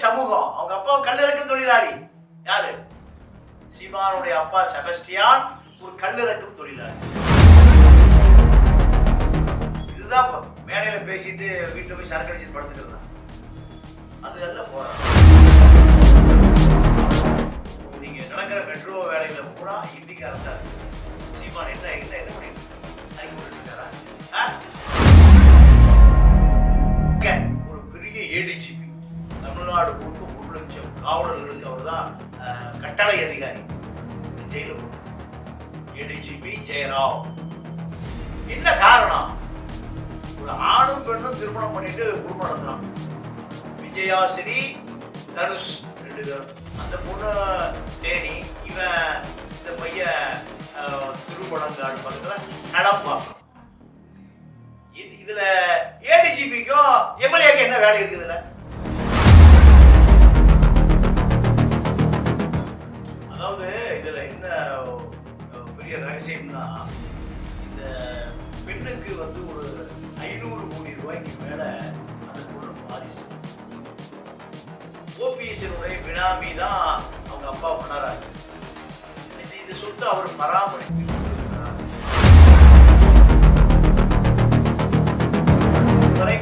சமூகம். அவங்க அப்பா கல்லிறக்கும் தொழிலாளி. யாரு? சீமானுடைய அப்பா செபஸ்டியான் ஒரு கல்லிறக்கும் தொழிலாளி. இதுதான் மேடையில பேசிட்டு வீட்டுல போய் சரக்கு அடிச்சு படுத்துக்கிறது அது அல்ல போறாங்க நீங்க நடக்கிற மெட்ரோ வேலையில பூரா ஹிந்திக்காரன் தான் சீமான் என்ன என்ன என்ன பண்ணிட்டு இருக்காரா? ஆ? ஒரு பெரிய ஏடிஜிபி தமிழ்நாடு முழுக்க ஒரு லட்சம் காவலர்களுக்கு அவர் தான் கட்டளை அதிகாரி. ஜெயில ஏடிஜிபி ஜெயராவ். என்ன காரணம்? ஒரு ஆணும் பெண்ணும் திருமணம் பண்ணிட்டு குடும்பம் நடத்துறான் விஜயாசிரி தனுஷ் ரெண்டு பேரும். அந்த பொண்ணு தேனி. இவன் இந்த பையன் அஹ், பக்கத்தில் நடப்பான் இதுல ஏடிஜிபிக்கும் எம்எல்ஏக்கு என்ன வேலை இருக்குது ரகசியம்னா இந்த பெண்ணுக்கு வந்து ஒரு ஐநூறு கோடி ரூபாய்க்கு மேல அந்த பொண்ணு வாரிசு. ஓபிஎஸ்னுடைய பினாமி தான் அவங்க அப்பா பண்ணறாரு இது சொத்து அவர் பராமரித்து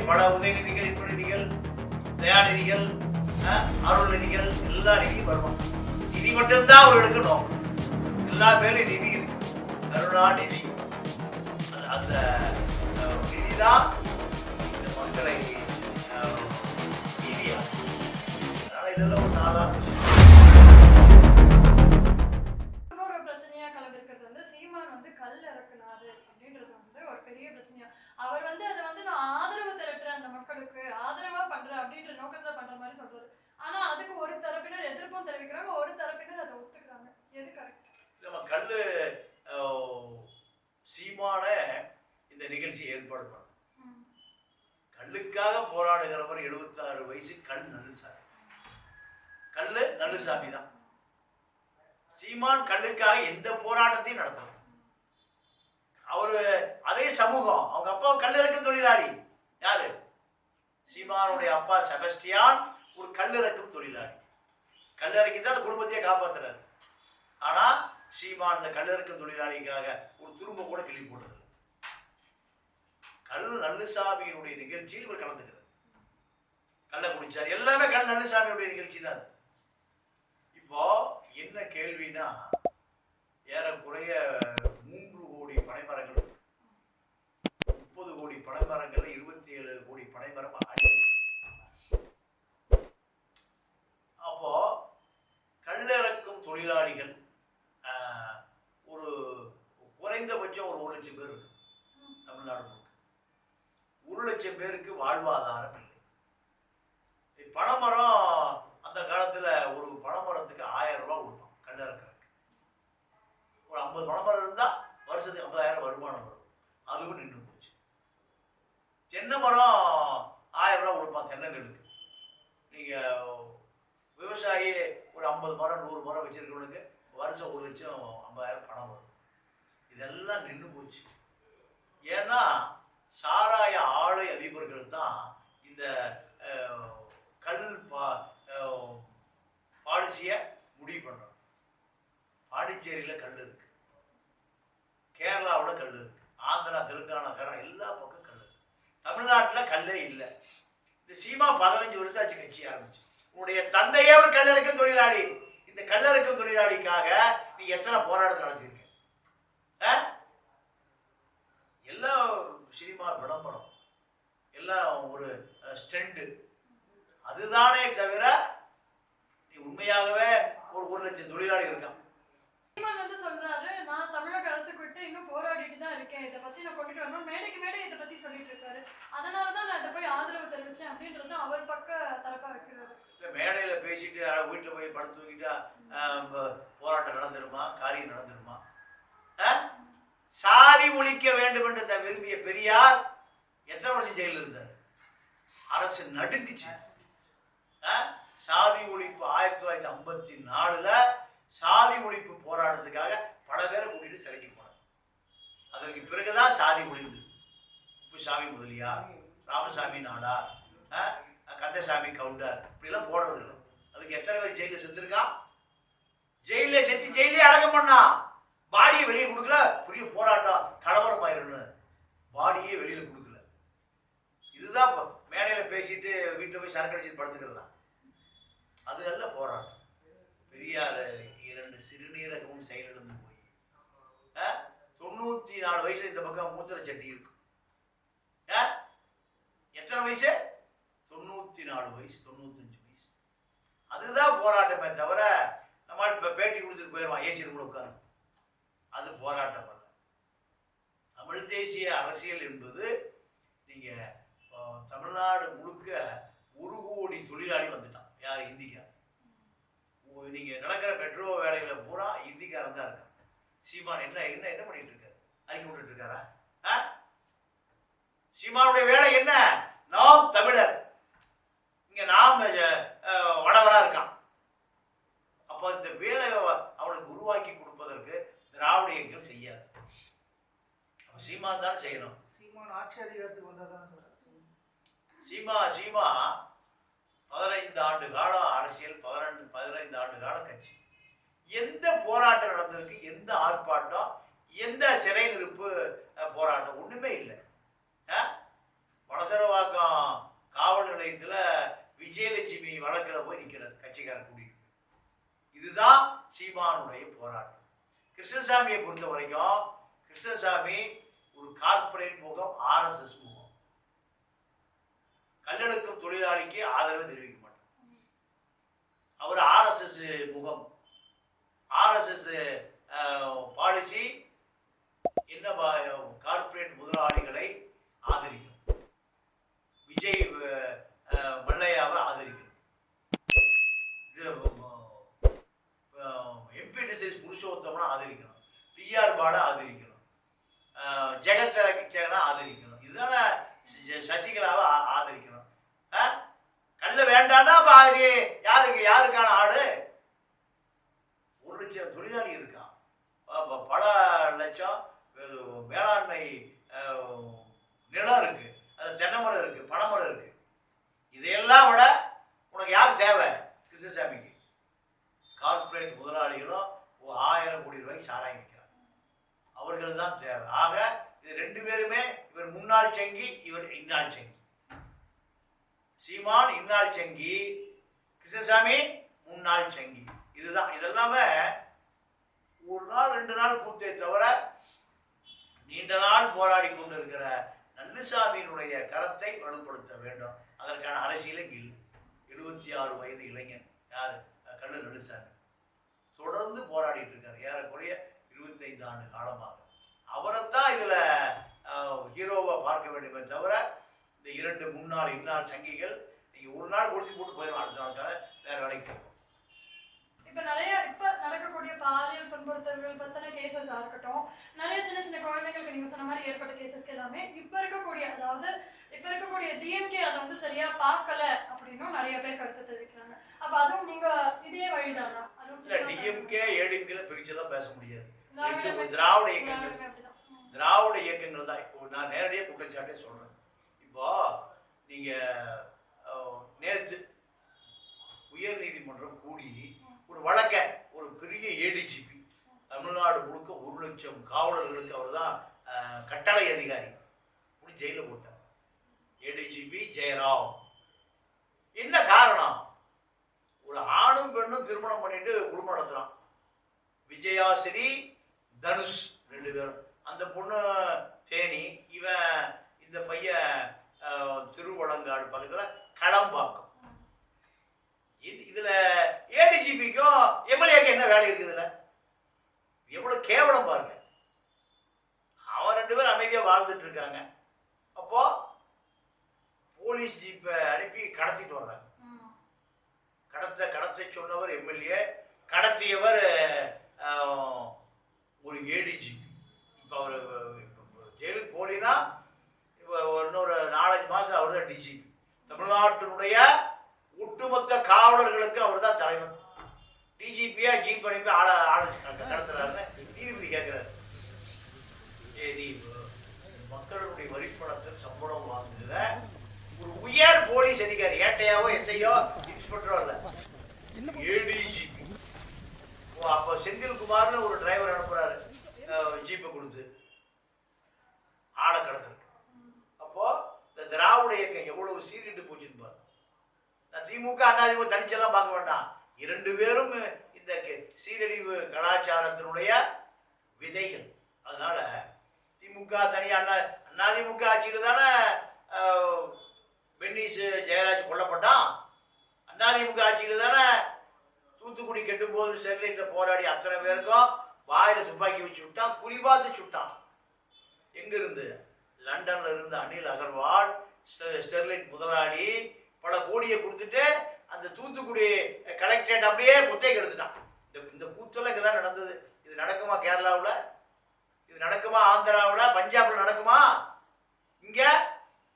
பல உதயநிதிகள் இப்ப நிதிகள் தயாநிதிகள் அஹ், அருள் நிதிகள் எல்லா நிதியும் வருவாங்க நிதி மட்டும்தான் அவர்களுக்கு நோக்கம். எல்லா பேரும் நிதி இருக்கு கருணா நிதி அது- அந்த நிதிதான் இந்த மக்களை அஹ், நீதியா அதனால இதெல்லாம் ஒரு சாதாரண அவர் வந்து அதை வந்து நான் ஆதரவு திரட்டுறேன் அந்த மக்களுக்கு ஆதரவா பண்றேன் அப்படின்ற நோக்கத்துல பண்ற மாதிரி சொல்றாரு. ஆனா அதுக்கு ஒரு தரப்பினர் எதிர்ப்பும் தெரிவிக்கிறாங்க ஒரு தரப்பினர் அதை ஒத்துக்கிறாங்க. எது கரெக்ட் நம்ம கல்லு சீமான இந்த நிகழ்ச்சி ஏற்பாடு பண்ணோம் கல்லுக்காக போராடுகிறவர் 76 வயசு கல் நல்லுசாமி. கல்லு நல்லுசாமி தான். சீமான் கல்லுக்காக எந்த போராட்டத்தையும் நடத்தல. அவரு அதே சமூகம். அவங்க அப்பா கல்லிறக்கும் தொழிலாளி. யாரு? சீமானுடைய அப்பா செபஸ்டியான் ஒரு கல்லிறக்கும் தொழிலாளி. கல்லறைக்கு தான் அந்த குடும்பத்தையே காப்பாத்துறாரு. ஆனா சீமான் இந்த கல்லறுக்கும் தொழிலாளிக்காக ஒரு துரும்ப கூட கிளி போடுறது கல் நல்லுசாமியினுடைய நிகழ்ச்சியில் இவர் கலந்துக்கிறார். கல்ல குடிச்சார். எல்லாமே கல் நல்லுசாமியுடைய நிகழ்ச்சி தான். இப்போ என்ன கேள்வினா ஏறக்குறைய மூன்று கோடி பனைமரங்கள் முப்பது கோடி பனைமரங்கள்ல இருபத்தி ஏழு கோடி பனைமரம் அப்போ கல்லிறக்கும் தொழிலாளிகள் குறைந்தபட்சம் ஒரு ஒரு லட்சம் பேர் இருக்கு தமிழ்நாடு முழுக்க. ஒரு லட்சம் பேருக்கு வாழ்வாதாரம் இல்லை. பனைமரம் அந்த காலத்தில் ஒரு பனைமரத்துக்கு ஆயிரம் ரூபாய் கொடுப்போம் கல்லறக்கிறதுக்கு ஒரு ஐம்பது பனைமரம் இருந்தால் வருஷத்துக்கு ஐம்பதாயிரம் வருமானம் வரும். அதுவும் நின்று போச்சு. தென்னை மரம் ஆயிரம் ரூபா கொடுப்பான் தென்னங்களுக்கு நீங்கள் விவசாயி ஒரு ஐம்பது மரம் நூறு மரம் வச்சுருக்கவனுக்கு வருஷம் ஒரு லட்சம் ஐம்பதாயிரம் பணம் வரும். இதெல்லாம் நின்று போச்சு. ஏன்னா சாராய ஆலை அதிபர்கள் தான் இந்த கல் பா பாலிசியை முடிவு பண்ணுறாங்க பாண்டிச்சேரியில் கல் இருக்கு. கேரளாவில் கல் இருக்கு. ஆந்திரா தெலுங்கானா கர்நாடகா எல்லா பக்கம் கல் இருக்கு. தமிழ்நாட்டில் கல்லே இல்லை. இந்த சீமா பதினஞ்சு வருஷம் ஆச்சு கட்சி ஆரம்பிச்சு. உன்னுடைய தந்தையே ஒரு கல்லறுக்கும் தொழிலாளி. இந்த கல்லறுக்கும் தொழிலாளிக்காக நீ எத்தனை போராட்டம் நடந்தீங்க ஆ? எல்லாம் சினிமா விளம்பரம் எல்லாம் ஒரு ஸ்டெண்டு அதுதானே தவிர நீ உண்மையாகவே ஒரு ஒரு லட்சம் தொழிலாளி இருக்கான். வந்து சொல்றாரு. நான் தமிழக அரசுக்கு விட்டு இன்னும் போராடிட்டு தான் இருக்கேன். இதை பத்தி நான் கொண்டுட்டு வரணும். மேடைக்கு மேடை இதை பத்தி சொல்லிட்டு இருக்காரு. அதனால தான் நான் இதை போய் ஆதரவு தெரிவிச்சேன் அப்படின்றது அவர் பக்க தரப்பா வைக்கிறாரு. மேடையில் பேசிட்டு வீட்டில் போய் படுத்து தூக்கிட்டா போராட்டம் நடந்துருமா? காரியம் நடந்துருமா? சாதி ஒழிக்க வேண்டும் என்று த- விரும்பிய பெரியார் எத்தனை வருஷம் ஜெயிலில் இருந்தார்? அரசு நடுங்குச்சு. ஆ? சாதி ஒழிப்பு ஆயிரத்தி தொள்ளாயிரத்தி ஐம்பத்தி நாலுல சாதி ஒழிப்பு போராட்டத்துக்காக பல பேரை கூட்டிட்டு சிறைக்கு போனார். அதற்கு பிறகுதான் சாதி ஒழிந்து. உப்புசாமி முதலியார் ராமசாமி நாடார் ஆ? கந்தசாமி கவுண்டர் இப்படிலாம் போடுறது இல்லை. அதுக்கு எத்தனை பேர் ஜெயிலில் செத்துருக்கா ஜெயிலில் செத்து ஜெயிலே அடக்கம் பண்ணா பாடியை வெளியே கொடுக்கல பெரிய போராட்டம் கலவரம் ஆயிரும்னு பாடியே வெளியில கொடுக்கல இதுதான் இப்ப மேடையில பேசிட்டு வீட்டில் போய் சரக்கு அடிச்சு படுத்துக்கிறது? தான் அது அல்ல போராட்டம் பெரியார் இரண்டு சிறுநீரகமும் செயலிழந்து போய். ஆ? தொண்ணூத்தி நாலு வயசு இந்த பக்கம் மூத்திர சட்டி இருக்கும். ஆ? எத்தனை வயசு? தொண்ணூத்தி நாலு வயசு தொண்ணூத்தஞ்சு வயசு. அதுதான் போராட்டமே தவிர நம்ம இப்போ பேட்டி கொடுத்துட்டு போயிடுவான் ஏசி கூட உட்காந்து அது போராட்டம் அல்ல. தமிழ் தேசிய அரசியல் என்பது நீங்கள் தமிழ்நாடு முழுக்க ஒரு கோடி தொழிலாளி வந்துட்டான். யார்? இந்திக்கார் ஓ, நீங்க நடக்கிற மெட்ரோ வேலையில் பூரா இந்திக்காரன் தான் இருக்கான். சீமான் என்ன என்ன என்ன பண்ணிட்டு இருக்காரு? அறிக்கை விட்டுட்டு இருக்காரா? ஆ? சீமானுடைய வேலை என்ன? நாம் தமிழர். இங்க நாம் அஹ், வடவரா இருக்கான். அப்போ இந்த வேலை அவனுக்கு உருவாக்கி கொடுப்பதற்கு திராவிட இயக்கம் செய்யாது. சீமான் தானே செய்யணும். சீமான் ஆட்சி அதிகாரத்துக்கு வந்தாதான் சார் சீமா சீமா பதினைந்து ஆண்டு காலம் அரசியல் பதினெண்டு பதினைந்து ஆண்டு காலம் கட்சி. எந்த போராட்டம் நடந்திருக்கு எந்த ஆர்ப்பாட்டம் எந்த சிறை நிறுப்பு போராட்டம்? ஒன்றுமே இல்லை. வடசரவாக்கம் காவல் நிலையத்தில் விஜயலட்சுமி வழக்கில் போய் நிற்கிறார் கட்சிக்காரர் கூட்டிட்டு. இதுதான் சீமானுடைய போராட்டம். கிருஷ்ணசாமியை பொறுத்த வரைக்கும் கிருஷ்ணசாமி ஒரு கார்ப்பரேட் முகம் ஆர்எஸ்எஸ் முகம். கல்லெடுக்கும் தொழிலாளிக்கு ஆதரவு தெரிவிக்க மாட்டார். அவர் ஆர்எஸ்எஸ் முகம் ஆர்எஸ்எஸ் பாலிசி என்ன கார்ப்பரேட் முதலாளிகளை ஆதரிக்கும். விஜய் மல்லையாவை ஆதரிக்கணும் எம்பி டிசைஸ் புருஷோத்தம்னா ஆதரிக்கணும். டிஆர் பாட ஆதரிக்கணும். ஜெகத் ஆதரிக்கணும். இதுதானே சசிகலாவை கல்ல வேண்டாம்னா அப்ப அது யாருக்கு யாருக்கான ஆடு? ஒரு லட்சம் தொழிலாளி இருக்கான். பல லட்சம் மேலாண்மை வேளாண்மை நிலம் இருக்கு. அது தென்னை மரம் இருக்கு பனைமரம் இருக்கு. இதையெல்லாம் விட உனக்கு யார் தேவை? கிருஷ்ணசாமிக்கு. கார்ப்பரேட் முதலாளிகளும் ஒரு ஆயிரம் கோடி ரூபாய்க்கு சாராயம் விற்கிறாங்க. அவர்கள் தான் தேவை. ஆக இது ரெண்டு பேருமே இவர் முன்னாள் சங்கி இவர் இந்நாள் சங்கி. சீமான் இன்னாள் சங்கி கிருஷ்ணசாமி முன்னாள் சங்கி. இதுதான். இதெல்லாமே ஒரு நாள் ரெண்டு நாள் கூத்தே தவிர நீண்ட நாள் போராடி கொண்டிருக்கிற நல்லுசாமியினுடைய கரத்தை வலுப்படுத்த வேண்டும். அதற்கான அரசியலே இல்லை எழுபத்தி ஆறு வயது இளைஞன். யாரு? கல்லு நல்லுசாமி தொடர்ந்து போராடிட்டு இருக்காரு. ஏறக்குறைய இருபத்தைந்து ஆண்டு காலமாக. அவரைத்தான் இதுல அஹ், ஹீரோவா பார்க்க வேண்டுமே தவிர இந்த இரண்டு முன்னாள் இன்னாள் சங்கிகள் நீங்க ஒரு நாள் கொடுத்து போட்டு போயிடும் அடுத்த நாளுக்காக வேற வேலைக்கு போகும் இப்ப நிறைய இப்ப நடக்கக்கூடிய பாலியல் துன்புறுத்தல்கள் பத்தின கேசஸா இருக்கட்டும் நிறைய சின்ன சின்ன குழந்தைங்களுக்கு நீங்க சொன்ன மாதிரி ஏற்பட்ட கேசஸ்க்கு எல்லாமே இப்ப இருக்கக்கூடிய அதாவது இப்ப இருக்கக்கூடிய டிஎம்கே அதை வந்து சரியா பார்க்கல அப்படின்னும் நிறைய பேர் கருத்து தெரிவிக்கிறாங்க. அப்ப அதுவும் நீங்க இதே வழிதானா அதுவும் டிஎம்கே ஏடிஎம்கே பிரிச்செல்லாம் பேச முடியாது. திராவிட இயக்கங்கள். திராவிட இயக்கங்கள். தான். இப்போ நான் நேரடியாக குற்றச்சாட்டே சொல்றேன். இப்போ நீங்க நேற்று உயர் நீதிமன்றம் கூடி ஒரு வழக்க ஒரு பெரிய ஏடிஜிபி தமிழ்நாடு முழுக்க ஒரு லட்சம் காவலர்களுக்கு அவர் தான் கட்டளை அதிகாரி. அப்படி ஜெயில போட்டார். ஏடிஜிபி ஜெயராம் என்ன காரணம்? ஒரு ஆணும் பெண்ணும் திருமணம் பண்ணிட்டு குடும்பம் நடத்துறான். விஜயாசிரி தனுஷ் ரெண்டு பேரும். அந்த பொண்ணு தேனி இவன் இந்த பையன் திருவழங்காடு திருவலங்காடு களம்பாக்கம். இது- இதுல ஏடிஜிபிக்கும் எம்எல்ஏக்கு என்ன வேலை இருக்குது இதுல? எவ்வளவு கேவலம் பாருங்க. அவன் ரெண்டு பேரும் அமைதியா வாழ்ந்துட்டு இருக்காங்க. அப்போ போலீஸ் ஜீப்பை அனுப்பி கடத்திட்டு வர்றாங்க. கடத்த கடத்த சொன்னவர் எம்எல்ஏ கடத்தியவர் ஒரு ஏடிஜிபி இப்போ அவர் ஜெயிலுக்கு போலினா இப்போ இன்னொரு நாலஞ்சு மாதம் அவர் தான் டிஜிபி தமிழ்நாட்டினுடைய ஒட்டுமொத்த காவலர்களுக்கு அவர் தான் தலைவர் டிஜிபியா ஜீப் அனுப்பி ஆள ஆள கடத்துறாருன்னு நீதிபதி கேட்குறாரு ஏ நீ மக்களுடைய வரிப்பணத்தில் சம்பளம் வாங்குதுல ஒரு உயர் போலீஸ் அதிகாரி. ஏட்டையாவோ எஸ்ஐயோ இன்ஸ்பெக்டரோ இல்ல. ஏடிஜிபி ஓ அப்போ செந்தில்குமார்னு ஒரு டிரைவர் அனுப்புறாரு. ஜீப்பை கொடுத்து. ஆளை கடத்துறது திராவிட இயக்கம் எவ்வளவு சீர்கிட்டு போச்சுன்னு பாரு. நான் திமுக அதிமுக தனிச்செல்லாம் பார்க்க வேண்டாம். இரண்டு பேரும் இந்த கெ- சீரழிவு கலாச்சாரத்தினுடைய விதைகள். அதனால திமுக தனியாக அண்ணா அதிமுக ஆட்சியில் தானே பென்னிஸ் ஜெயராஜ் கொல்லப்பட்டான். அதிமுக ஆட்சியில் தானே தூத்துக்குடி கெட்டு போது ஸ்டெர்லைட்டில் போராடி அத்தனை பேருக்கும் வாயில துப்பாக்கி வச்சு விட்டான் குறிபாத்து சுட்டான். எங்கிருந்து? லண்டன்ல இருந்த அனில் அகர்வால் ஸ்டெ- ஸ்டெர்லைட் முதலாளி பல கோடியை கொடுத்துட்டு அந்த தூத்துக்குடி கலெக்டரேட் அப்படியே குத்தகை எடுத்துட்டான் இந்த இந்த கூத்தெல்லாம் இங்கே தான் நடந்தது. இது நடக்குமா கேரளாவில்? இது நடக்குமா ஆந்திராவில்? பஞ்சாபில் நடக்குமா? இங்கே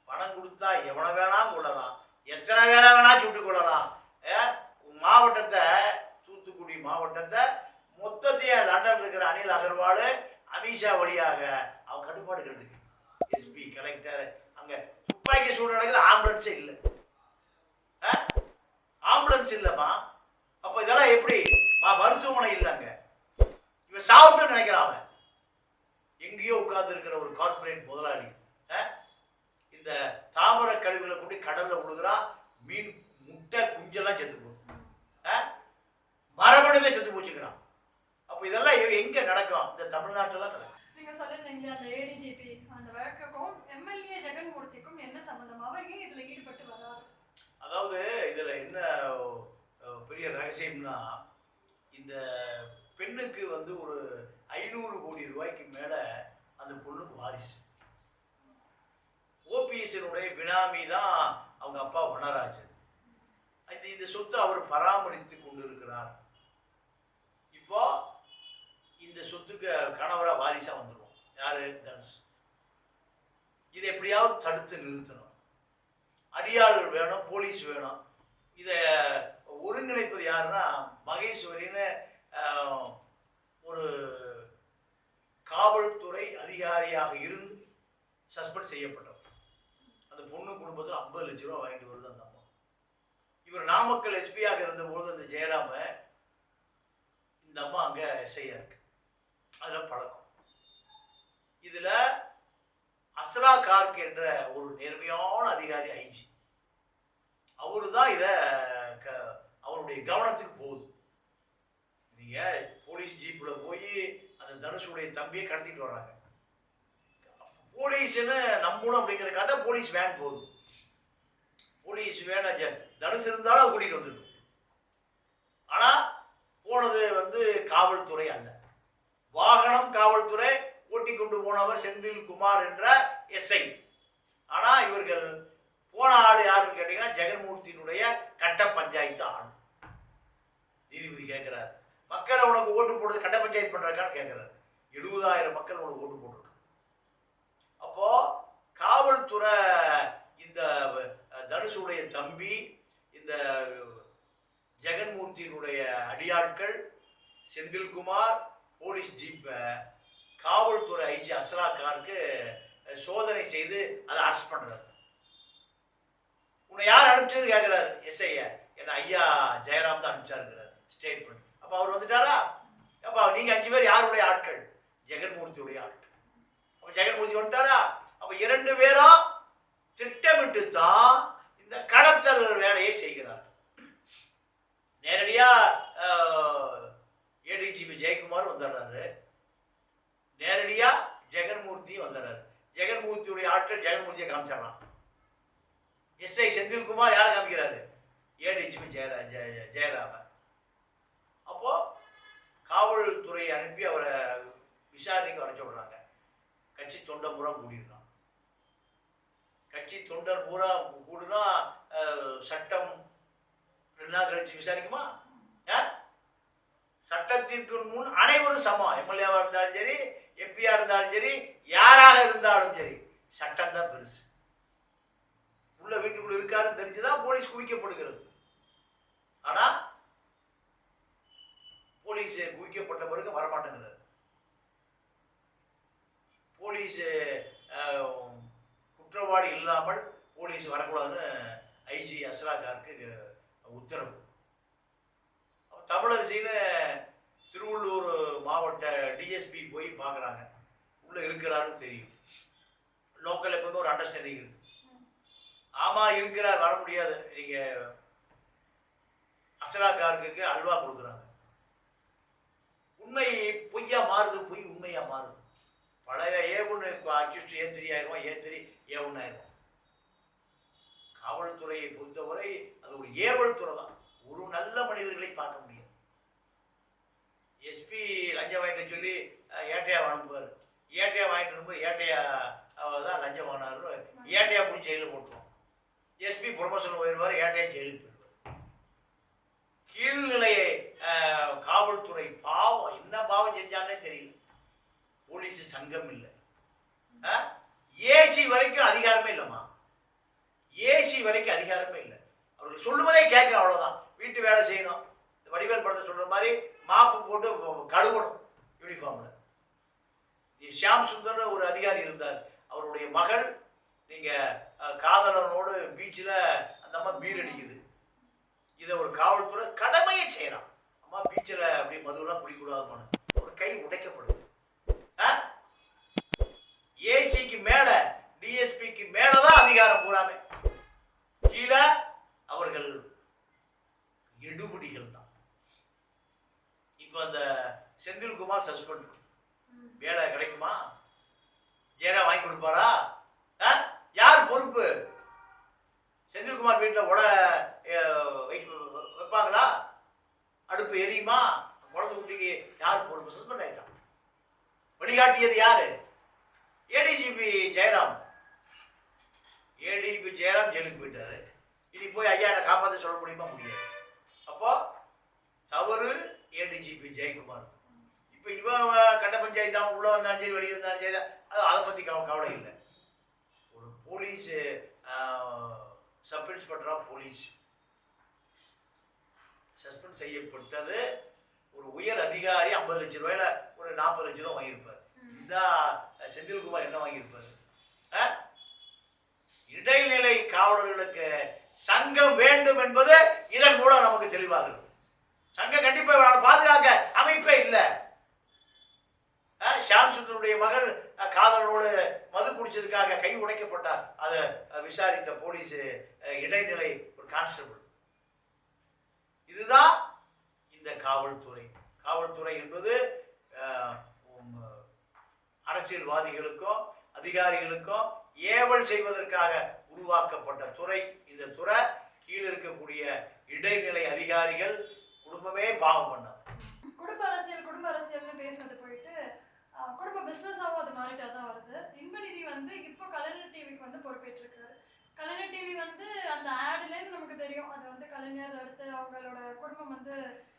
பணம் கொடுத்தா எவனை வேணா கொள்ளலாம் எத்தனை வேலை வேணா சுட்டு கொள்ளலாம் மாவட்டத்தை தூத்துக்குடி மாவட்டத்தை மொத்தத்தையும் லண்டன் இருக்கிற அனில் அகர்வால் அமித்ஷா வழியாக அவன் கட்டுப்பாடு கெடுத்துக்கு கலெக்டர் அங்க துப்பாக்கி சூடு நடக்குது ஆம்புலன்ஸே இல்லை. ஆம்புலன்ஸ் இல்லைம்மா. அப்போ இதெல்லாம் எப்படி? மா மருத்துவமனை இல்லைங்க இவன் சாப்பிட்டு நினைக்கிறான் அவன். எங்கேயோ உட்கார்ந்து இருக்கிற ஒரு கார்பரேட் முதலாளி. இந்த தாமரை கழிவுகளை கொண்டு கடல்ல விழுகிறா மீன் முட்டை குஞ்செல்லாம் செத்து போகுது மரபணுவே செத்து போச்சுக்கிறான் அப்போ இதெல்லாம் எ- எங்க நடக்கும்? இந்த தமிழ்நாட்டில் தான் நடக்கும் நீங்க சொல்லிருந்தீங்களே அந்த ஏடிஜிபி அந்த வழக்குக்கும் எம்எல்ஏ ஜெகன்மூர்த்திக்கும் என்ன சம்பந்தம் அவர் ஏன் இதுல ஈடுபட்டு வராரு அதாவது இதுல என்ன அஹ், விஷயம்னா இந்த பெண்ணுக்கு வந்து ஒரு ஐநூறு கோடி ரூபாய்க்கு மேலே அந்த பொண்ணுக்கு வாரிசு. ஓபிஎஸ்னுடைய பினாமி தான் அவங்க அப்பா வனராஜன். இந்த இந்த சொத்தை அவர் பராமரித்து கொண்டிருக்கிறார். இப்போ இந்த சொத்துக்கு கணவராக வாரிசாக வந்துடும் யாரு? தனுஷ். இதை எப்படியாவது தடுத்து நிறுத்தணும். அடியாள் வேணும் போலீஸ் வேணும். இதை ஒருங்கிணைப்பது யாருன்னா மகேஸ்வரின்னு ஒரு காவல்துறை அதிகாரியாக இருந்து சஸ்பெண்ட் செய்யப்பட்டவர். அந்த பொண்ணு குடும்பத்தில் ஐம்பது லட்ச ரூபா வாங்கிட்டு வருது அந்த அம்மா. இவர் நாமக்கல் எஸ்பியாக இருந்தபோது அந்த ஜெயராம இந்த அம்மா அங்கே எஸ்ஐயா இருக்கு. அதில் பழக்கம். இதில் அஸ்ரா கார்க் என்ற ஒரு நேர்மையான அதிகாரி ஐஜி. அவரு தான் இதை க அவருடைய கவனத்துக்கு போகுது. நீங்க போலீஸ் ஜீப்ல போய் அந்த தனுஷுடைய தம்பியை கடத்திட்டு வர்றாங்க. போலீஸ்னு நம்பணும் அப்படிங்கிற கதை போலீஸ் வேன் போகுது. போலீஸ் வேன் தனுஷ் இருந்தாலும் அது கூட்டிகிட்டு வந்துருக்கும் ஆனால் போனது வந்து காவல்துறை அல்ல. வாகனம் காவல்துறை ஓட்டி கொண்டு போனவர் செந்தில் குமார் என்ற எஸ்ஐ. ஆனால் இவர்கள் போன ஆள் யாருன்னு கேட்டீங்கன்னா ஜெகன்மூர்த்தியினுடைய கட்ட பஞ்சாயத்து ஆள். நீதிபதி கேட்கிறார். மக்களை உனக்கு ஓட்டு போடுறது கட்ட பஞ்சாயத்து பண்றாங்கன்னு கேட்கிறாரு. எழுபதாயிரம் மக்கள் உனக்கு ஓட்டு போட்டிருக்காங்க அப்போ காவல்துறை இந்த தனுஷுடைய தம்பி இந்த ஜெகன்மூர்த்தியினுடைய அடியாட்கள் செந்தில்குமார் போலீஸ் ஜீப்பை காவல்துறை ஐஜி அஸ்ரா காருக்கு சோதனை செய்து அதை அரெஸ்ட் பண்ணுறாரு உன்னை யார் அனுப்பிச்சது கேட்குறாரு எஸ்ஐயா. என்ன ஐயா ஜெயராம் தான் அனுப்பிச்சாருங்க ஸ்டேட்மெண்ட் அப்போ அவர் வந்துட்டாரா? அப்போ நீங்கள் அஞ்சு பேர் யாருடைய ஆட்கள்? ஜெகன்மூர்த்தியுடைய ஆட்கள். அப்போ ஜெகன்மூர்த்தி வந்துட்டாரா? அப்போ இரண்டு பேரும் திட்டமிட்டு தான் இந்த கடத்தல் வேலையை செய்கிறார். நேரடியாக ஏடிஜிபி ஜெயக்குமார் வந்துடுறாரு நேரடியாக ஜெகன்மூர்த்தியும் வந்துடுறாரு ஜெகன்மூர்த்தியுடைய ஆட்கள் ஜெகன்மூர்த்தியை காமிச்சிடலாம். எஸ்ஐ செந்தில்குமார் யாரை காமிக்கிறாரு? ஏடிஜிபி ஜெயரா ஜெய ஜெயராம காவல்துறையை அனுப்பி அவரை விசாரணைக்கு வர சொல்கிறாங்க கட்சி தொண்டர் பூரா கூடிடுறான் கட்சி தொண்டர் பூரா கூடுனா சட்டம் ரெண்டு நாள் கழிச்சு விசாரிக்குமா? சட்டத்திற்கு முன் அனைவரும் சமம். எம்எல்ஏவாக இருந்தாலும் சரி எம்பியா இருந்தாலும் சரி யாராக இருந்தாலும் சரி சட்டம் தான் பெருசு. உள்ள வீட்டுக்குள்ள இருக்காருன்னு தெரிஞ்சுதான் போலீஸ் குவிக்கப்படுகிறது. ஆனால் போலீஸ் குவிக்கப்பட்ட பிறகு வரமாட்டேங்கிறார் போலீஸ் குற்றவாளி இல்லாமல் போலீஸ் வரக்கூடாதுன்னு ஐஜி அஸ்லாக்காருக்கு உத்தரவு. தமிழரசின்னு திருவள்ளூர் மாவட்ட டிஎஸ்பி போய் பார்க்குறாங்க உள்ளே இருக்கிறாருன்னு தெரியும். லோக்கல் எப்பவுமே ஒரு அண்டர்ஸ்டாண்டிங் இருக்கு. ஆமாம் இருக்கிறார் வர முடியாது. நீங்கள் அசலாக்காருக்கு அல்வா கொடுக்குறாங்க. உண்மை பொய்யா மாறுது பொய் உண்மையா மாறுது பழைய ஏ ஒன்று அக்யூஸ்ட் ஏ த்ரீ ஆயிரம்? ஏ த்ரீ ஏ ஒன்று ஆயிரம்? காவல்துறையை பொறுத்தவரை அது ஒரு ஏவல் துறை தான். ஒரு நல்ல மனிதர்களை பார்க்க முடியாது. எஸ்பி லஞ்சம் வாங்கிட்டு சொல்லி ஏட்டையா அனுப்புவார். ஏட்டையா வாங்கிட்டு வரும்போது ஏட்டையா தான் லஞ்சம் வாங்கினாரு. ஏட்டையா போய் ஜெயிலில் போட்டுருவோம் எஸ்பி ப்ரொமோஷன் போயிடுவார் ஏட்டையா ஜெயிலுக்கு கீழ்நிலைய காவல்துறை பாவம் என்ன பாவம் செஞ்சானே தெரியல. போலீஸ் சங்கம் இல்லை. ஏசி வரைக்கும் அதிகாரமே இல்லைம்மா. ஏசி வரைக்கும் அதிகாரமே இல்லை. அவர்கள் சொல்லுவதே கேட்கணும் அவ்வளோதான் வீட்டு வேலை செய்யணும். இந்த வடிவேல் படத்தை சொல்கிற மாதிரி மாப்பு போட்டு கழுவணும் யூனிஃபார்மில் ஷியாம் சுந்தர் ஒரு அதிகாரி இருந்தார். அவருடைய மகள் நீங்கள் காதலனோடு பீச்சில் அந்த அம்மா பீர் அடிக்குது. இதை ஒரு காவல்துறை கடமையை செய்கிறான் அம்மா பீச்சில் அப்படி மதுவெல்லாம் குடிக்கூடாதுன்னு ஒரு கை உடைக்கப்படுது. ஏசிக்கு மேல டிஎஸ்பிக்கு மேல தான் அதிகாரம் பூராமே கீழே அவர்கள் எடுபடிகள் தான். இப்போ அந்த செந்தில்குமார் சஸ்பெண்ட். வேலை கிடைக்குமா? வழிகாட்டியது யாரு? ஏடிஜிபி ஜெயராம். ஏடிஜிபி ஜெயராம் ஜெயிலுக்கு போயிட்டாரு. இனி போய் ஐயா என்னை காப்பாற்ற சொல்ல முடியுமா முடியாது. அப்போ தவறு ஏடிஜிபி ஜெயக்குமார். இப்போ இவன் கட்ட பஞ்சாயத்து அவன் உள்ள வந்தாலும் சரி வெளியே இருந்தாலும் சரி அது அதை பற்றி கவ கவலை இல்லை. ஒரு போலீஸ் சப் இன்ஸ்பெக்டராக போலீஸ். சஸ்பெண்ட் செய்யப்பட்டது. ஒரு உயர் அதிகாரி ஐம்பது லட்சம் ரூபாயில ஒரு நாற்பது லட்ச ரூபா வாங்கியிருப்பார். இந்த செந்தில்குமார் என்ன வாங்கியிருப்பாரு? ஆ? இடைநிலை காவலர்களுக்கு சங்கம் வேண்டும் என்பது இதன் மூலம் நமக்கு தெளிவாகிறது. சங்கம் கண்டிப்பா பாதுகாக்க அமைப்பே இல்லை. ஷாம் சுந்தருடைய மகள் காதலோடு மது குடிச்சதுக்காக கை உடைக்கப்பட்டார். அதை விசாரித்த போலீஸ் இடைநிலை ஒரு கான்ஸ்டபிள். இதுதான் இந்த காவல்துறை. காவல்துறை என்பது அரசியல்வாதிகளுக்கும் அதிகாரிகளுக்கும் ஏவல் செய்வதற்காக உருவாக்கப்பட்ட துறை. இந்த துறை கீழே இருக்கக்கூடிய இடைநிலை அதிகாரிகள் குடும்பமே பாவம் பண்ணார் குடும்ப அரசியல் குடும்ப அரசியல்னு பேசுனது போயிட்டு குடும்ப பிசினஸாவும் அது மாறிட்டா தான் வருது. இன்பநிதி வந்து இப்போ கலைஞர் டிவிக்கு வந்து பொறுப்பேற்றிருக்காரு. கலைஞர் டிவி வந்து அந்த ஆடுலேருந்து நமக்கு தெரியும். அது வந்து கலைஞர் அடுத்து அவங்களோட குடும்பம் வந்து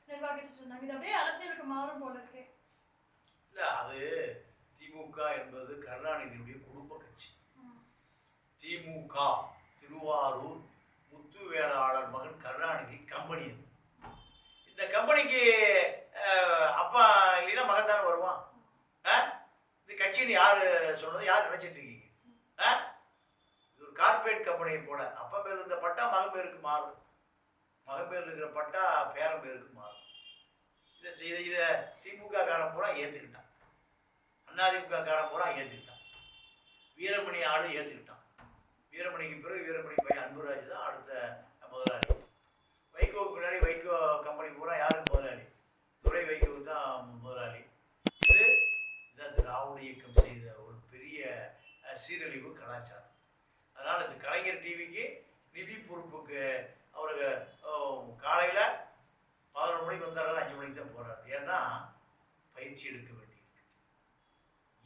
நிர்வகிச்சிட்டு இருந்தாங்க. இது அப்படியே அரசியலுக்கு மாறும் போல இருக்கு. இல்ல அது திமுக என்பது கருணாநிதியுடைய குடும்ப கட்சி. திமுக திருவாரூர் முத்துவேளாளர் மகன் கருணாநிதி கம்பெனி அது இந்த கம்பெனிக்கு அப்பா இல்லைன்னா மகன் தானே வருவான்? இந்த கட்சின்னு யாரு சொன்னது யார் நினைச்சிட்டு இருக்கீங்க? இது ஒரு கார்பரேட் கம்பெனியை போல. அப்பா பேர் இருந்த பட்டா மகன் பேருக்கு மாறும். மகன் பேர் இருக்கிற பட்டா பேரன் பேருக்கு மாறும். இதை இதை திமுக காரன் பூரா ஏற்றுக்கிட்டான் அதிமுக பூரா ஏற்றுக்கிட்டான் வீரமணி ஆடு ஏற்றுக்கிட்டான் வீரமணிக்கு பிறகு வீரமணி பையன் அன்புராஜ் தான் அடுத்த முதலாளி. வைகோவுக்கு பின்னாடி வைகோ கம்பெனி பூரா யாரு முதலாளி? துறை வைகோ தான் முதலாளி. இது இந்த திராவிட இயக்கம் செய்த ஒரு பெரிய சீரழிவு கலாச்சாரம். அதனால் இந்த கலைஞர் டிவிக்கு நிதி பொறுப்புக்கு அவருக்கு காலையில் பதினொரு மணிக்கு வந்தாரு அஞ்சு மணிக்கு தான் போகிறார் ஏன்னா பயிற்சி எடுக்க வேண்டும்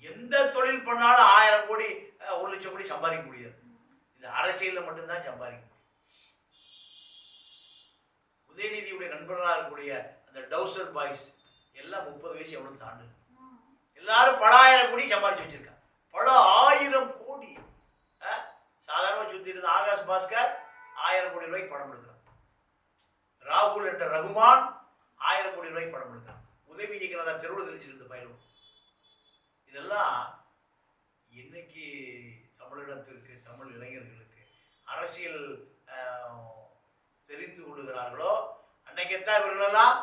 எந்த தொழில் பண்ணாலும் ஆயிரம் கோடி ஒரு லட்சம் கோடி சம்பாதிக்க முடியாது. இந்த அரசியலில் மட்டும்தான் சம்பாதிக்க முடியும். உதயநிதியுடைய நண்பர்களாக இருக்கக்கூடிய அந்த டவுசர் பாய்ஸ் எல்லாம் முப்பது வயசு எவ்வளவு தாண்டு எல்லாரும் பல ஆயிரம் கோடி சம்பாதிச்சு வச்சிருக்காங்க. பல ஆயிரம் கோடி சாதாரணமாக சாதாரணமா இருந்த ஆகாஷ் பாஸ்கர் ஆயிரம் கோடி ரூபாய்க்கு படம் எடுக்கிறான் ராகுல் என்ற ரகுமான் ஆயிரம் கோடி ரூபாய்க்கு படம் எடுக்கிறான் உதவி இயக்குனராக தெருவில் தெரிஞ்சிருந்த பயிலும் இதெல்லாம் இன்னைக்கு தமிழிடத்திற்கு தமிழ் இளைஞர்களுக்கு அரசியல் தெரிந்து கொள்கிறார்களோ அன்னைக்குத்தான் இவர்களெல்லாம்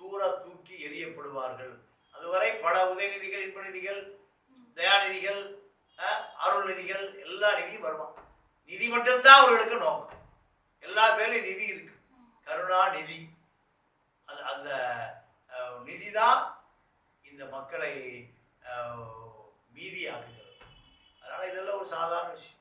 தூர தூக்கி எரியப்படுவார்கள் அதுவரை பல உதயநிதிகள் இன்பநிதிகள் தயாநிதிகள் அருள்நிதிகள் அருள் நிதிகள் எல்லா நிதியும் வருவான் நிதி மட்டும்தான் அவர்களுக்கு நோக்கம். எல்லா பேர்லையும் நிதி இருக்கு. கருணா நிதி. அது அந்த நிதி தான் இந்த மக்களை மீதி ஆக்குகிறது. அதனால் இதெல்லாம் ஒரு சாதாரண விஷயம்.